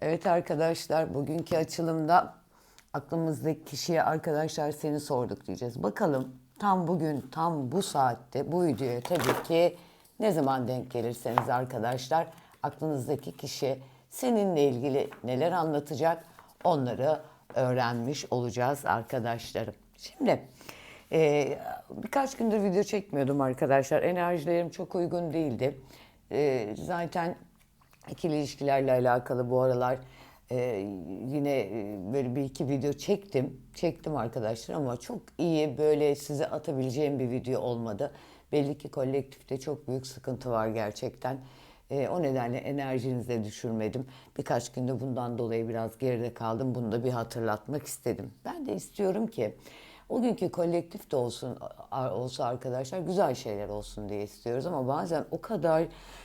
Evet arkadaşlar bugünkü açılımda aklımızdaki kişiye arkadaşlar seni sorduk diyeceğiz. Bakalım tam bugün tam bu saatte bu videoya tabii ki ne zaman denk gelirseniz arkadaşlar aklınızdaki kişi seninle ilgili neler anlatacak onları öğrenmiş olacağız arkadaşlarım. Şimdi e, birkaç gündür video çekmiyordum arkadaşlar. Enerjilerim çok uygun değildi. E, zaten ikili ilişkilerle alakalı bu aralar e, yine e, böyle bir iki video çektim. Çektim arkadaşlar ama çok iyi böyle size atabileceğim bir video olmadı. Belli ki kolektifte çok büyük sıkıntı var gerçekten. E, o nedenle enerjinizi de düşürmedim. Birkaç günde bundan dolayı biraz geride kaldım. Bunu da bir hatırlatmak istedim. Ben de istiyorum ki o günkü kolektif de olsun olsa arkadaşlar güzel şeyler olsun diye istiyoruz ama bazen o kadar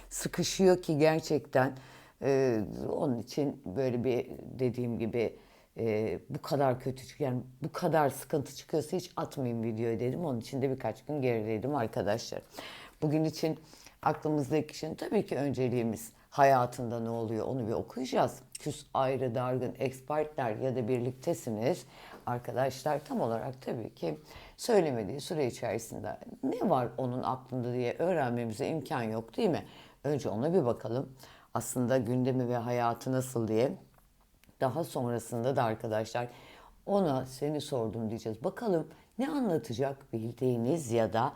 sıkışıyor ki gerçekten e, onun için böyle bir dediğim gibi e, bu kadar kötü yani bu kadar sıkıntı çıkıyorsa hiç atmayayım videoyu dedim. Onun için de birkaç gün gerideydim arkadaşlar. Bugün için aklımızdaki kişinin tabii ki önceliğimiz hayatında ne oluyor onu bir okuyacağız. Küs, ayrı, dargın, ex partner ya da birliktesiniz. Arkadaşlar tam olarak tabii ki söylemediği süre içerisinde ne var onun aklında diye öğrenmemize imkan yok değil mi? Önce ona bir bakalım. Aslında gündemi ve hayatı nasıl diye. Daha sonrasında da arkadaşlar ona seni sordum diyeceğiz. Bakalım ne anlatacak bildiğiniz ya da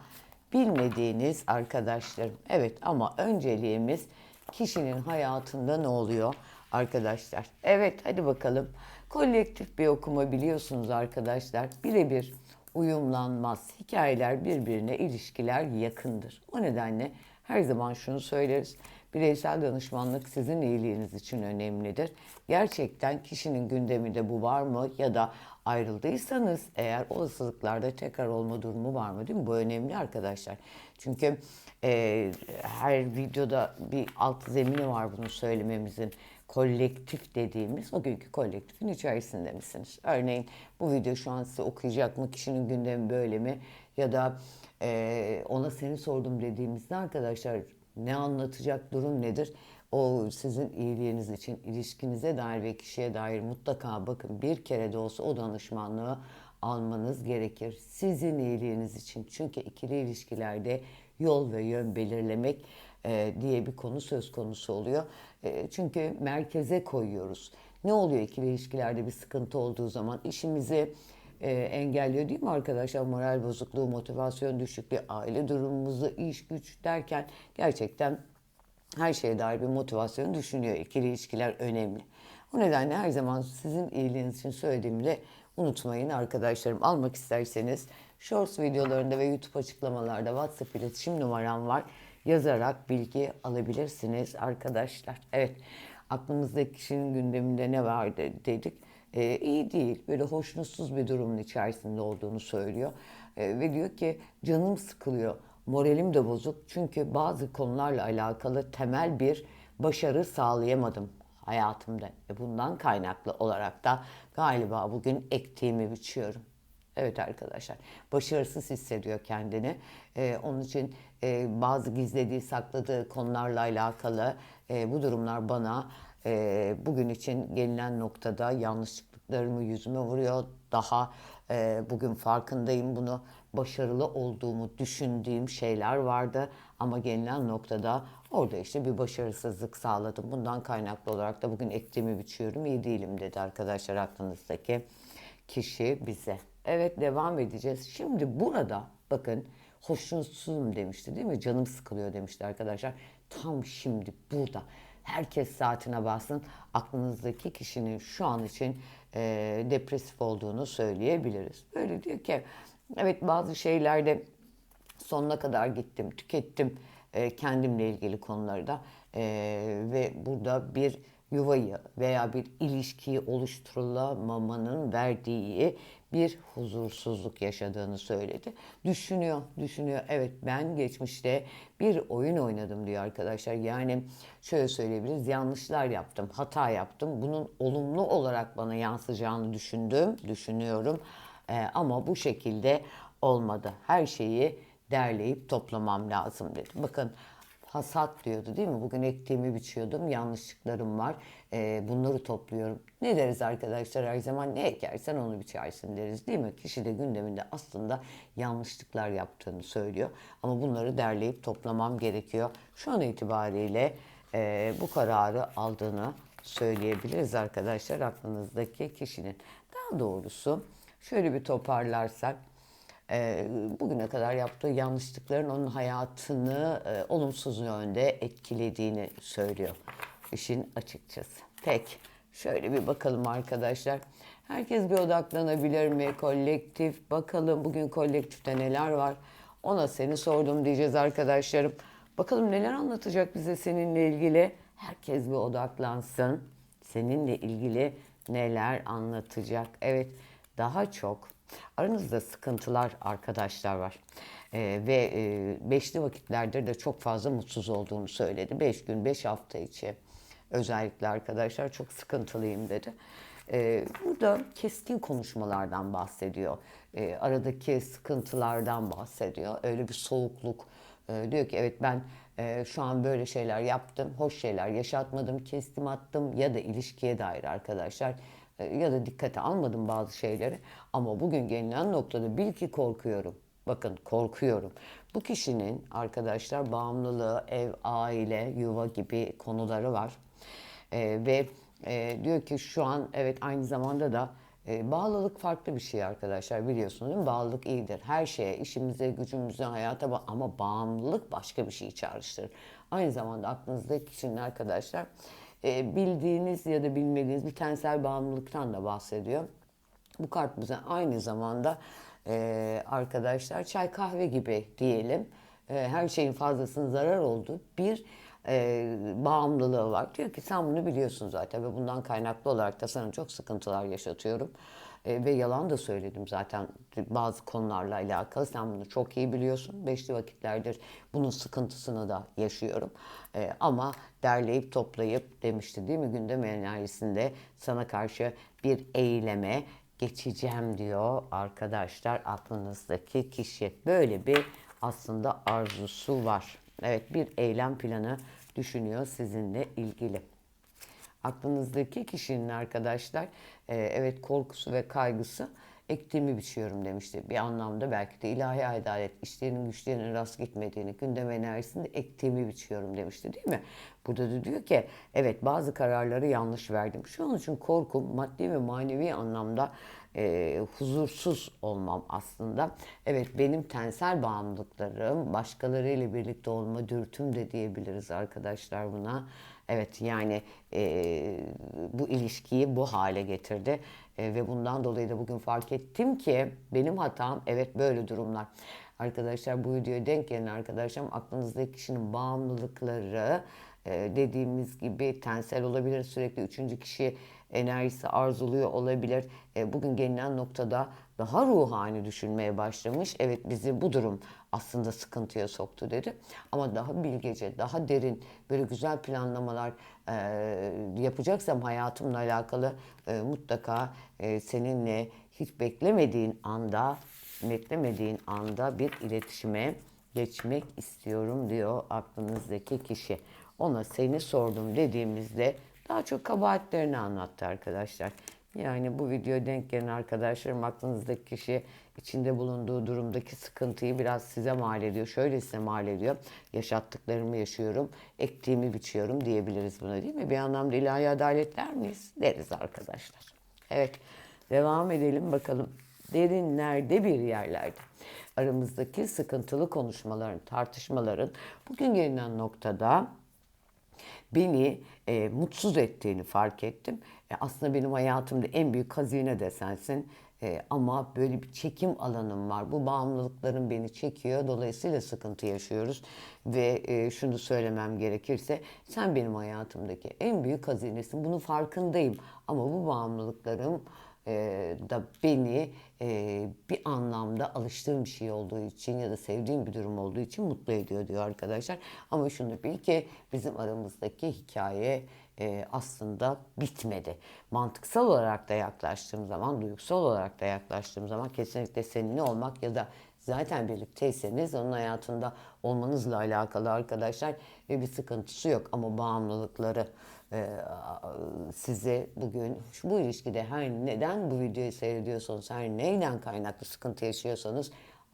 bilmediğiniz arkadaşlarım. Evet ama önceliğimiz kişinin hayatında ne oluyor arkadaşlar. Evet hadi bakalım. Kolektif bir okuma biliyorsunuz arkadaşlar. Birebir uyumlanmaz. Hikayeler birbirine, ilişkiler yakındır. O nedenle her zaman şunu söyleriz. Bireysel danışmanlık sizin iyiliğiniz için önemlidir. Gerçekten kişinin gündeminde bu var mı ya da ayrıldıysanız eğer olasılıklarda tekrar olma durumu var mı değil mi? Bu önemli arkadaşlar. Çünkü e, her videoda bir alt zemini var bunu söylememizin kolektif dediğimiz o günkü kolektifin içerisinde misiniz? Örneğin bu video şu an size okuyacak mı? Kişinin gündemi böyle mi? Ya da e, ona seni sordum dediğimizde arkadaşlar ne anlatacak durum nedir? O sizin iyiliğiniz için ilişkinize dair ve kişiye dair mutlaka bakın bir kere de olsa o danışmanlığı almanız gerekir. Sizin iyiliğiniz için. Çünkü ikili ilişkilerde yol ve yön belirlemek diye bir konu söz konusu oluyor. E, çünkü merkeze koyuyoruz. Ne oluyor ikili ilişkilerde bir sıkıntı olduğu zaman işimizi e, engelliyor değil mi arkadaşlar? Moral bozukluğu, motivasyon düşüklüğü, aile durumumuzu, iş güç derken gerçekten her şeye dair bir motivasyon düşünüyor. İkili ilişkiler önemli. O nedenle her zaman sizin iyiliğiniz için söylediğimde unutmayın arkadaşlarım. Almak isterseniz Shorts videolarında ve YouTube açıklamalarda WhatsApp iletişim numaram var. Yazarak bilgi alabilirsiniz arkadaşlar. Evet aklımızdaki kişinin gündeminde ne var de- dedik. Ee, iyi değil. Böyle hoşnutsuz bir durumun içerisinde olduğunu söylüyor. Ee, ve diyor ki canım sıkılıyor. Moralim de bozuk. Çünkü bazı konularla alakalı temel bir başarı sağlayamadım hayatımda. Ve bundan kaynaklı olarak da galiba bugün ektiğimi biçiyorum. Evet arkadaşlar, başarısız hissediyor kendini. Ee, onun için e, bazı gizlediği, sakladığı konularla alakalı e, bu durumlar bana e, bugün için gelinen noktada yanlışlıklarımı yüzüme vuruyor. Daha e, bugün farkındayım bunu. Başarılı olduğumu düşündüğüm şeyler vardı ama gelinen noktada orada işte bir başarısızlık sağladım. Bundan kaynaklı olarak da bugün ektiğimi biçiyorum. İyi değilim dedi arkadaşlar aklınızdaki kişi bize. Evet devam edeceğiz. Şimdi burada bakın hoşnutsuzum demişti değil mi? Canım sıkılıyor demişti arkadaşlar. Tam şimdi burada. Herkes saatine bassın. Aklınızdaki kişinin şu an için e, depresif olduğunu söyleyebiliriz. Böyle diyor ki evet bazı şeylerde sonuna kadar gittim, tükettim e, kendimle ilgili konuları da E, ve burada bir yuvayı veya bir ilişkiyi oluşturulamamanın verdiği bir huzursuzluk yaşadığını söyledi. Düşünüyor, düşünüyor. Evet ben geçmişte bir oyun oynadım diyor arkadaşlar. Yani şöyle söyleyebiliriz. Yanlışlar yaptım, hata yaptım. Bunun olumlu olarak bana yansıyacağını düşündüm, düşünüyorum. Ee, ama bu şekilde olmadı. Her şeyi derleyip toplamam lazım dedi. Bakın hasat diyordu değil mi? Bugün ektiğimi biçiyordum. Yanlışlıklarım var. Ee, bunları topluyorum. Ne deriz arkadaşlar her zaman? Ne ekersen onu biçersin deriz değil mi? Kişi de gündeminde aslında yanlışlıklar yaptığını söylüyor. Ama bunları derleyip toplamam gerekiyor. Şu an itibariyle e, bu kararı aldığını söyleyebiliriz arkadaşlar aklınızdaki kişinin. Daha doğrusu şöyle bir toparlarsak e, bugüne kadar yaptığı yanlışlıkların onun hayatını e, olumsuz yönde etkilediğini söylüyor işin açıkçası. Peki şöyle bir bakalım arkadaşlar. Herkes bir odaklanabilir mi? Kolektif bakalım bugün kolektifte neler var? Ona seni sordum diyeceğiz arkadaşlarım. Bakalım neler anlatacak bize seninle ilgili. Herkes bir odaklansın. Seninle ilgili neler anlatacak? Evet daha çok aranızda sıkıntılar arkadaşlar var. Ee, ve e, beşli vakitlerdir de çok fazla mutsuz olduğunu söyledi. Beş gün, beş hafta içi özellikle arkadaşlar çok sıkıntılıyım dedi. Ee, burada keskin konuşmalardan bahsediyor. Ee, aradaki sıkıntılardan bahsediyor. Öyle bir soğukluk. Ee, diyor ki evet ben e, şu an böyle şeyler yaptım, hoş şeyler yaşatmadım, kestim attım ya da ilişkiye dair arkadaşlar e, ya da dikkate almadım bazı şeyleri. Ama bugün gelinen noktada bil ki korkuyorum. Bakın korkuyorum. Bu kişinin arkadaşlar bağımlılığı, ev, aile, yuva gibi konuları var. Ee, ve e, diyor ki şu an evet aynı zamanda da e, bağlılık farklı bir şey arkadaşlar biliyorsunuz değil mi? Bağlılık iyidir. Her şeye, işimize, gücümüze, hayata ba- ama bağımlılık başka bir şey çağrıştırır. Aynı zamanda aklınızdaki kişinin arkadaşlar e, bildiğiniz ya da bilmediğiniz bir tensel bağımlılıktan da bahsediyor. Bu kart bize aynı zamanda e, arkadaşlar çay kahve gibi diyelim. E, her şeyin fazlasının zarar olduğu bir e, bağımlılığı var. Diyor ki sen bunu biliyorsun zaten ve bundan kaynaklı olarak da sana çok sıkıntılar yaşatıyorum. E, ve yalan da söyledim zaten bazı konularla alakalı. Sen bunu çok iyi biliyorsun. Beşli vakitlerdir bunun sıkıntısını da yaşıyorum. E, ama derleyip toplayıp demişti değil mi gündem enerjisinde sana karşı bir eyleme geçeceğim diyor arkadaşlar aklınızdaki kişi. Böyle bir aslında arzusu var. Evet bir eylem planı düşünüyor sizinle ilgili. Aklınızdaki kişinin arkadaşlar e, evet korkusu ve kaygısı ektiğimi biçiyorum demişti. Bir anlamda belki de ilahi adalet işlerinin güçlerinin rast gitmediğini, gündem enerjisinde ektiğimi biçiyorum demişti değil mi? Burada da diyor ki evet bazı kararları yanlış verdim. Şu an için korkum maddi ve manevi anlamda e, huzursuz olmam aslında. Evet benim tensel bağımlılıklarım başkalarıyla birlikte olma dürtüm de diyebiliriz arkadaşlar buna. Evet yani e, bu ilişkiyi bu hale getirdi e, ve bundan dolayı da bugün fark ettim ki benim hatam evet böyle durumlar. Arkadaşlar bu videoya denk gelen arkadaşlarım aklınızdaki kişinin bağımlılıkları e, dediğimiz gibi tensel olabilir sürekli üçüncü kişi enerjisi arzuluyor olabilir. E, bugün gelinen noktada daha ruhani düşünmeye başlamış. Evet bizi bu durum aslında sıkıntıya soktu dedi. Ama daha bilgece, daha derin, böyle güzel planlamalar e, yapacaksam hayatımla alakalı e, mutlaka e, seninle hiç beklemediğin anda, beklemediğin anda bir iletişime geçmek istiyorum diyor aklınızdaki kişi. Ona seni sordum dediğimizde daha çok kabahatlerini anlattı arkadaşlar. Yani bu video denk gelen arkadaşlarım aklınızdaki kişi içinde bulunduğu durumdaki sıkıntıyı biraz size mal ediyor. Şöyle size mal ediyor. Yaşattıklarımı yaşıyorum, ektiğimi biçiyorum diyebiliriz buna değil mi? Bir anlamda ilahi adaletler miyiz? Deriz arkadaşlar. Evet devam edelim bakalım. Derinlerde bir yerlerde aramızdaki sıkıntılı konuşmaların, tartışmaların bugün gelinen noktada beni e, mutsuz ettiğini fark ettim. E, aslında benim hayatımda en büyük hazine de sensin. E, ama böyle bir çekim alanım var. Bu bağımlılıklarım beni çekiyor. Dolayısıyla sıkıntı yaşıyoruz. Ve e, şunu söylemem gerekirse sen benim hayatımdaki en büyük hazinesin. Bunun farkındayım. Ama bu bağımlılıklarım e, da beni e, bir anlamda alıştığım bir şey olduğu için ya da sevdiğim bir durum olduğu için mutlu ediyor diyor arkadaşlar. Ama şunu bil ki bizim aramızdaki hikaye e, aslında bitmedi. Mantıksal olarak da yaklaştığım zaman, duygusal olarak da yaklaştığım zaman kesinlikle seninle olmak ya da zaten birlikteyseniz onun hayatında olmanızla alakalı arkadaşlar ve bir sıkıntısı yok ama bağımlılıkları e, size bugün bu ilişkide her neden bu videoyu seyrediyorsanız her neyden kaynaklı sıkıntı yaşıyorsanız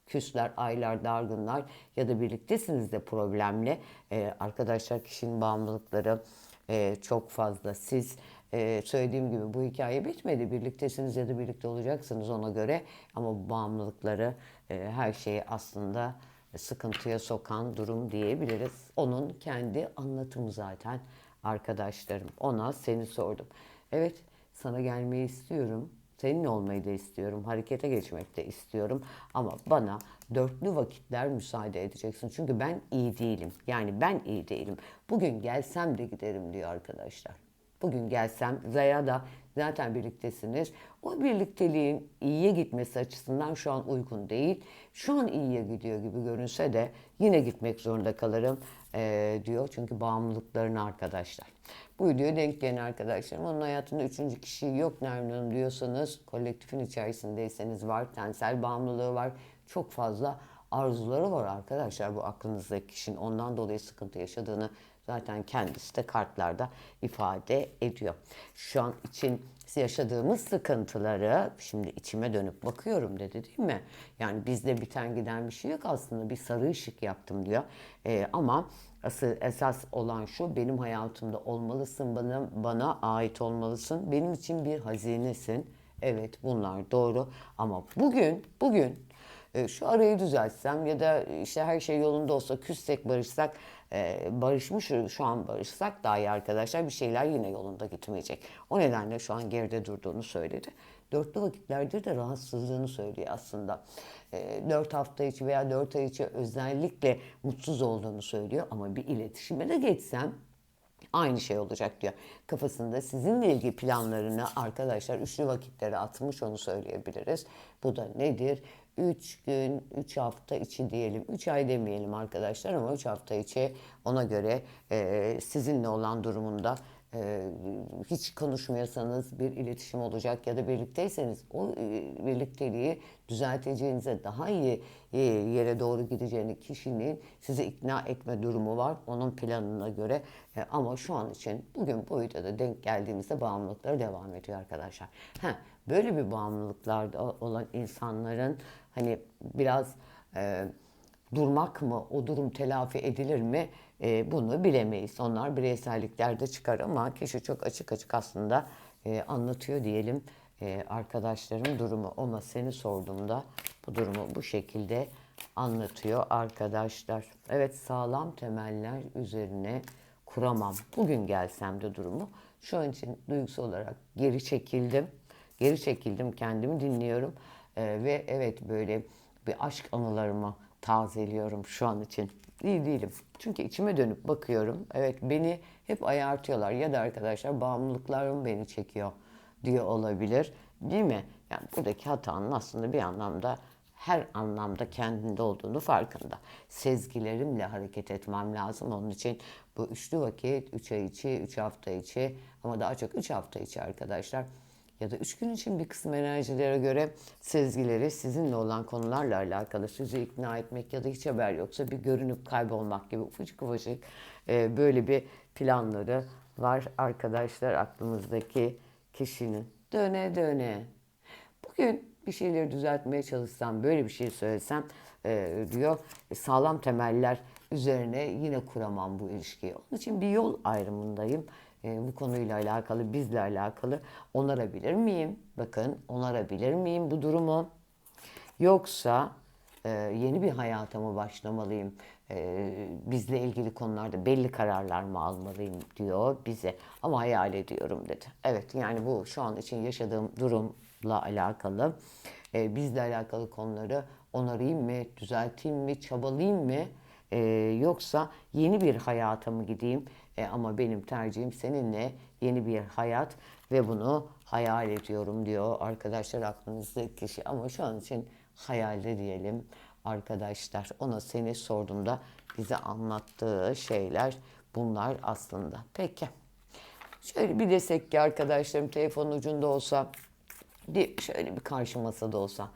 küsler, aylar, dargınlar ya da birliktesiniz de problemle e, arkadaşlar kişinin bağımlılıkları e, çok fazla. Siz e, söylediğim gibi bu hikaye bitmedi. Birliktesiniz ya da birlikte olacaksınız ona göre ama bağımlılıkları her şeyi aslında sıkıntıya sokan durum diyebiliriz. Onun kendi anlatımı zaten arkadaşlarım. Ona seni sordum. Evet sana gelmeyi istiyorum. Seninle olmayı da istiyorum. Harekete geçmek de istiyorum. Ama bana dörtlü vakitler müsaade edeceksin. Çünkü ben iyi değilim. Yani ben iyi değilim. Bugün gelsem de giderim diyor arkadaşlar. Bugün gelsem veya da zaten birliktesiniz. O birlikteliğin iyiye gitmesi açısından şu an uygun değil. Şu an iyiye gidiyor gibi görünse de yine gitmek zorunda kalırım ee, diyor. Çünkü bağımlılıklarını arkadaşlar. Bu videoya denk gelen arkadaşlarım onun hayatında üçüncü kişi yok Nermin Hanım diyorsanız kolektifin içerisindeyseniz var. Tensel bağımlılığı var. Çok fazla arzuları var arkadaşlar bu aklınızdaki kişinin. Ondan dolayı sıkıntı yaşadığını zaten kendisi de kartlarda ifade ediyor. Şu an için yaşadığımız sıkıntıları şimdi içime dönüp bakıyorum dedi değil mi? Yani bizde biten giden bir şey yok aslında bir sarı ışık yaptım diyor. Ee, ama asıl esas olan şu benim hayatımda olmalısın bana, bana ait olmalısın. Benim için bir hazinesin. Evet bunlar doğru ama bugün bugün şu arayı düzeltsem ya da işte her şey yolunda olsa küssek barışsak e, barışmış şu an barışsak daha iyi arkadaşlar bir şeyler yine yolunda gitmeyecek. O nedenle şu an geride durduğunu söyledi. Dörtlü vakitlerdir de rahatsızlığını söylüyor aslında. E, dört hafta içi veya dört ay içi özellikle mutsuz olduğunu söylüyor ama bir iletişime de geçsem aynı şey olacak diyor. Kafasında sizinle ilgili planlarını arkadaşlar üçlü vakitlere atmış onu söyleyebiliriz. Bu da nedir? 3 gün, 3 hafta içi diyelim. 3 ay demeyelim arkadaşlar ama 3 hafta içi ona göre e, sizinle olan durumunda e, hiç konuşmuyorsanız bir iletişim olacak ya da birlikteyseniz o e, birlikteliği düzelteceğinize daha iyi e, yere doğru gideceğini kişinin sizi ikna etme durumu var onun planına göre e, ama şu an için bugün bu videoda denk geldiğimizde bağımlılıkları devam ediyor arkadaşlar. Heh, böyle bir bağımlılıklarda olan insanların hani biraz e, durmak mı, o durum telafi edilir mi e, bunu bilemeyiz. Onlar bireyselliklerde çıkar ama kişi çok açık açık aslında e, anlatıyor diyelim e, arkadaşlarım durumu. Ama seni sorduğumda bu durumu bu şekilde anlatıyor arkadaşlar. Evet sağlam temeller üzerine kuramam. Bugün gelsem de durumu şu an için duygusal olarak geri çekildim. Geri çekildim kendimi dinliyorum. Ee, ve evet böyle bir aşk anılarımı tazeliyorum şu an için. İyi değilim. Çünkü içime dönüp bakıyorum. Evet beni hep ayartıyorlar ya da arkadaşlar bağımlılıklarım beni çekiyor diyor olabilir. Değil mi? Yani buradaki hatanın aslında bir anlamda her anlamda kendinde olduğunu farkında. Sezgilerimle hareket etmem lazım. Onun için bu üçlü vakit, üç ay içi, üç hafta içi ama daha çok üç hafta içi arkadaşlar ya da üç gün için bir kısım enerjilere göre sezgileri sizinle olan konularla alakalı sizi ikna etmek ya da hiç haber yoksa bir görünüp kaybolmak gibi ufacık ufacık e, böyle bir planları var arkadaşlar aklımızdaki kişinin. Döne döne. Bugün bir şeyleri düzeltmeye çalışsam, böyle bir şey söylesem e, diyor e, sağlam temeller üzerine yine kuramam bu ilişkiyi. Onun için bir yol ayrımındayım e, bu konuyla alakalı, bizle alakalı onarabilir miyim? Bakın onarabilir miyim bu durumu? Yoksa e, yeni bir hayata mı başlamalıyım? e, bizle ilgili konularda belli kararlar mı almalıyım diyor bize. Ama hayal ediyorum dedi. Evet yani bu şu an için yaşadığım durumla alakalı. E, bizle alakalı konuları onarayım mı, düzelteyim mi, çabalayayım mı? E, yoksa yeni bir hayata mı gideyim? E, ama benim tercihim seninle yeni bir hayat ve bunu hayal ediyorum diyor arkadaşlar aklınızdaki kişi. Ama şu an için hayalde diyelim arkadaşlar. Ona seni sorduğumda bize anlattığı şeyler bunlar aslında. Peki. Şöyle bir desek ki arkadaşlarım telefon ucunda olsa, şöyle bir karşı masada olsa,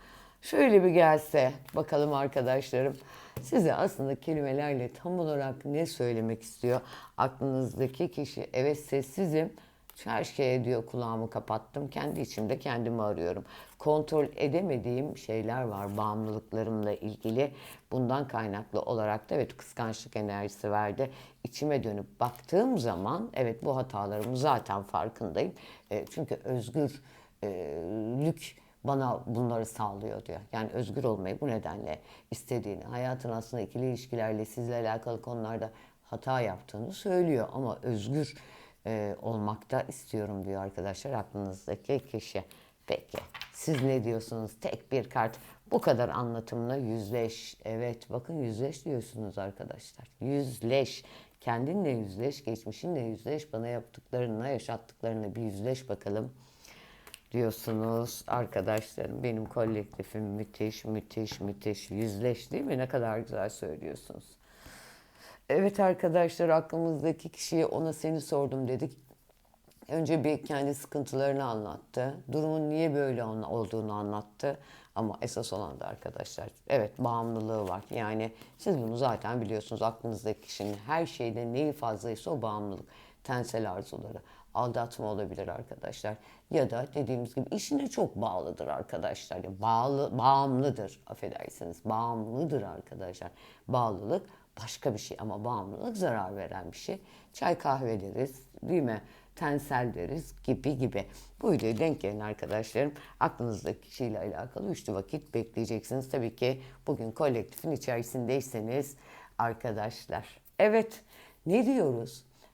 şöyle bir gelse bakalım arkadaşlarım size aslında kelimelerle tam olarak ne söylemek istiyor? Aklınızdaki kişi evet sessizim. Şeye diyor kulağımı kapattım. Kendi içimde kendimi arıyorum. Kontrol edemediğim şeyler var bağımlılıklarımla ilgili. Bundan kaynaklı olarak da evet kıskançlık enerjisi verdi. İçime dönüp baktığım zaman evet bu hatalarımı zaten farkındayım. E, çünkü özgürlük bana bunları sağlıyor diyor. Yani özgür olmayı bu nedenle istediğini, hayatın aslında ikili ilişkilerle sizle alakalı konularda hata yaptığını söylüyor. Ama özgür e, olmakta istiyorum diyor arkadaşlar aklınızdaki kişi. Peki siz ne diyorsunuz? Tek bir kart bu kadar anlatımla yüzleş. Evet bakın yüzleş diyorsunuz arkadaşlar. Yüzleş. Kendinle yüzleş, geçmişinle yüzleş, bana yaptıklarınla, yaşattıklarınla bir yüzleş bakalım diyorsunuz arkadaşlarım. Benim kolektifim müthiş, müthiş, müthiş. Yüzleş değil mi? Ne kadar güzel söylüyorsunuz. Evet arkadaşlar aklımızdaki kişiye ona seni sordum dedik. Önce bir kendi sıkıntılarını anlattı. Durumun niye böyle olduğunu anlattı. Ama esas olan da arkadaşlar evet bağımlılığı var. Yani siz bunu zaten biliyorsunuz aklınızdaki kişinin her şeyde neyi fazlaysa o bağımlılık. Tensel arzuları, aldatma olabilir arkadaşlar. Ya da dediğimiz gibi işine çok bağlıdır arkadaşlar. Yani bağlı, bağımlıdır affedersiniz. Bağımlıdır arkadaşlar. Bağlılık başka bir şey ama bağımlılık zarar veren bir şey. Çay kahve deriz değil mi? Tensel deriz gibi gibi. Bu videoyu denk gelin arkadaşlarım. Aklınızdaki kişiyle alakalı üçlü vakit bekleyeceksiniz. Tabii ki bugün kolektifin içerisindeyseniz arkadaşlar. Evet ne diyoruz?